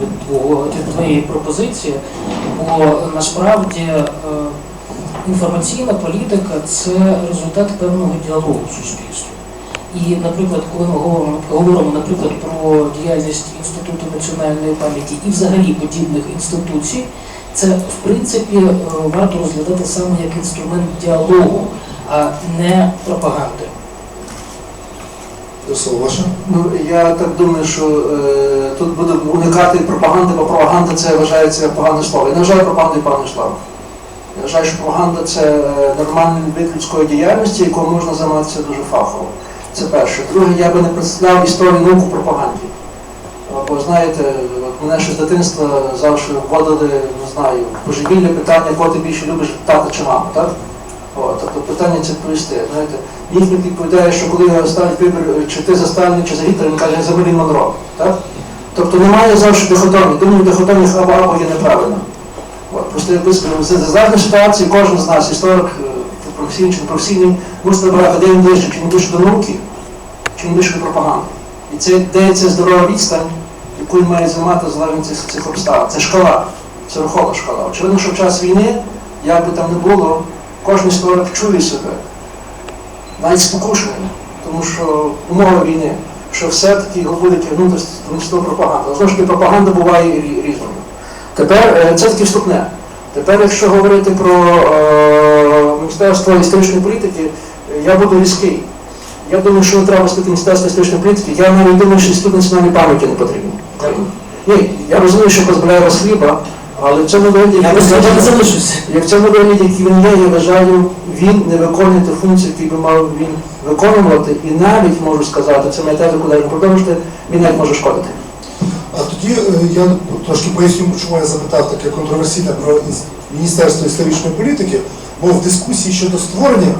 від, від твоєї пропозиції, бо насправді е, інформаційна політика це результат певного діалогу в суспільстві. І, наприклад, коли ми говоримо, говоримо наприклад, про діяльність Інституту національної пам'яті і взагалі подібних інституцій, це в принципі е, варто розглядати саме як інструмент діалогу, а не пропаганди. Ну, я так думаю, що е, тут буде уникати пропаганди, бо пропаганда це вважається погане слово. Я не вважаю пропагандою погане слово. Я вважаю, що пропаганда це е, нормальний вид людської діяльності, якою можна займатися дуже фахово. Це перше. Друге, я би не представляв історію науку пропаганді. Бо знаєте, от мене ще з дитинства завжди вводили, не знаю, божевільне питання, кого ти більше любиш, тата чи маму, так? Тобто питання це просте. Знаєте, Їхній відповідає, що коли його ставить вибір, чи ти за Сталіна, чи за Гітлера, він каже, за Мерлін Монро. Так? Тобто немає завжди дихотомії. Думаю, дихотомія або або є неправильно. От, просто я би сказав, за залежної ситуації кожен з нас, історик, е, професійний чи не професійний, мусить вибирати, де він ближче, чи він ближче до науки, чи він ближче до пропаганди. І це ця здорова відстань, яку він має займати залежно цих, цих обставин. Це шкала, це рухова шкала. Очевидно, що в час війни, як би там не було, кожен історик чує себе навіть спокушений, тому що умови війни, що все-таки його буде тягнути з того пропаганда. Знову ж таки, пропаганда буває різною. Тепер е, це таки вступне. Тепер, якщо говорити про е, Міністерство історичної політики, я буду різкий. Я думаю, що не треба сказати Міністерство історичної політики. Я навіть думаю, що інститут національної пам'яті не потрібен. Ні, я розумію, що позбавляє вас хліба, але в цьому вигляді Я в цьому вигляді, який він є, я вважаю, він не виконує ту функцію, яку би мав він виконувати, і навіть можу сказати, це моя теза, куди ви продовжите, він навіть може шкодити. А тоді е, я трошки поясню, чому я запитав таке контроверсійне про Міністерство історичної політики, бо в дискусії щодо створення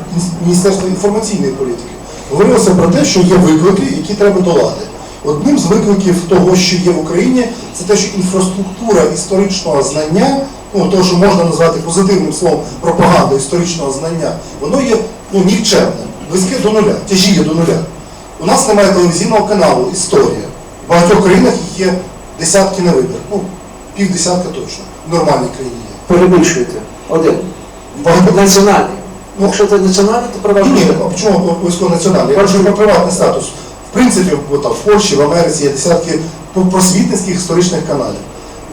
Міністерства інформаційної політики говорилося про те, що є виклики, які треба долати. Одним з викликів того, що є в Україні, це те, що інфраструктура історичного знання, ну того, що можна назвати позитивним словом пропаганда історичного знання, воно є ну, нікчемним, близьке до нуля, тяжіє до нуля. У нас немає телевізійного каналу Історія. В багатьох країнах їх є десятки на вибір. Ну, півдесятка точно. В нормальній країні є. Перебільшуєте. Один. Багато Національний. Ну, якщо це національний, то Ні, ні, а чому обов'язково національний? Я кажу про приватний статус. В принципі, там, в Польщі, в Америці є десятки просвітницьких історичних каналів.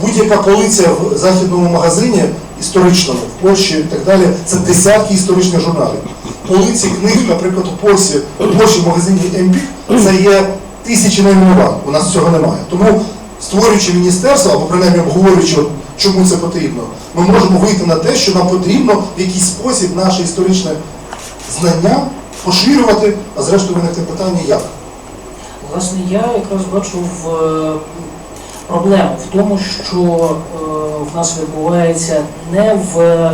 Будь-яка полиця в західному магазині історичному, в Польщі і так далі, це десятки історичних журналів. Полиці книг, наприклад, у Польщі, у Польщі в магазині Емпік, це є тисячі найменувань. У нас цього немає. Тому, створюючи міністерство, або принаймні обговорюючи, чому це потрібно, ми можемо вийти на те, що нам потрібно в якийсь спосіб наше історичне знання поширювати, а зрештою виникне питання як. Власне, я якраз бачу в е, проблему в тому, що е, в нас відбувається не в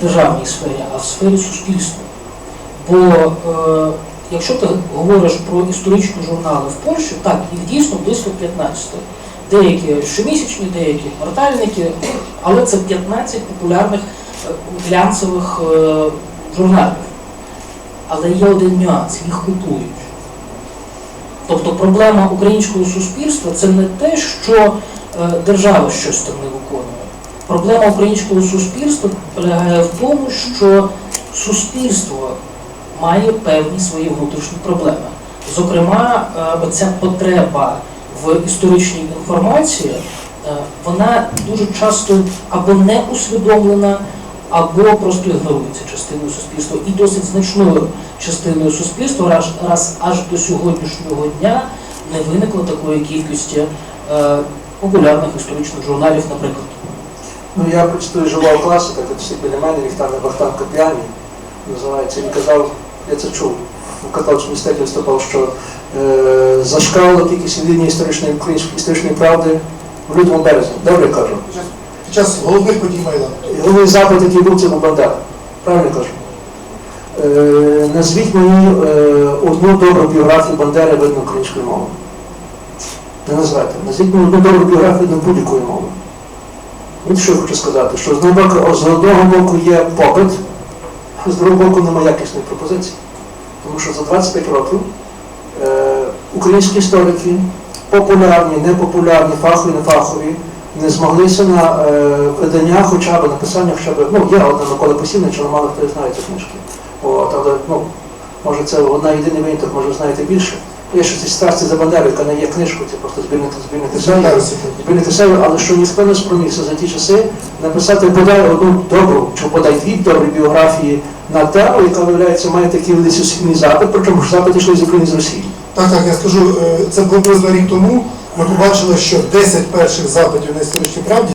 державній сфері, а в сфері суспільства. Бо е, якщо ти говориш про історичні журнали в Польщі, так, їх дійсно близько 15. Деякі щомісячні, деякі квартальники, але це 15 популярних е, глянцевих журналів. Але є один нюанс, їх купують. Тобто проблема українського суспільства це не те, що е, держава щось там не виконує. Проблема українського суспільства полягає в тому, що суспільство має певні свої внутрішні проблеми. Зокрема, е, оця потреба в історичній інформації, е, вона дуже часто або не усвідомлена, або просто ігнорується частиною суспільства і досить значною частиною суспільства, раз, раз аж до сьогоднішнього дня не виникло такої кількості е, популярних історичних журналів, наприклад. Ну, я прочитаю жива класика, це всі біля мене, Віктор Бахтан Коп'яні, називається. Він казав, я це чув, в католицькому містеті виступав, що е, зашкалила кількість лінії історичної української історичної правди в лютому березні. Добре кажу. Час головних подій Майдану. Головний запит, який був, це був Бандера. Правильно кажу? Е, назвіть мені е, одну добру біографію Бандери видно українською мовою. Не назвете. Назвіть мені одну добру біографію видно будь-якою мовою. От що я хочу сказати, що з одного з одного боку є попит, а з другого боку немає якісної пропозиції. Тому що за 25 років е, українські історики, популярні, непопулярні, фахові, нефахові, не змоглися на е, видання, хоча б написання, хоча б, ну, є одна Микола Посівний, чи мало хто знає ці книжки. От, але, ну, може це одна єдиний виняток, може ви знаєте більше. Є ще ці старці за яка не є книжкою, це просто збірник есеїв. Звертаюся. Збірник але що ніхто не спромігся за ті часи написати бодай одну добру, чи бодай дві добрі біографії на тему, яка виявляється має такий величезний запит, причому ж запит йшли з України з Росії. Так, так, я скажу, е, це приблизно рік тому. Ми побачили, що 10 перших запитів на історичній правді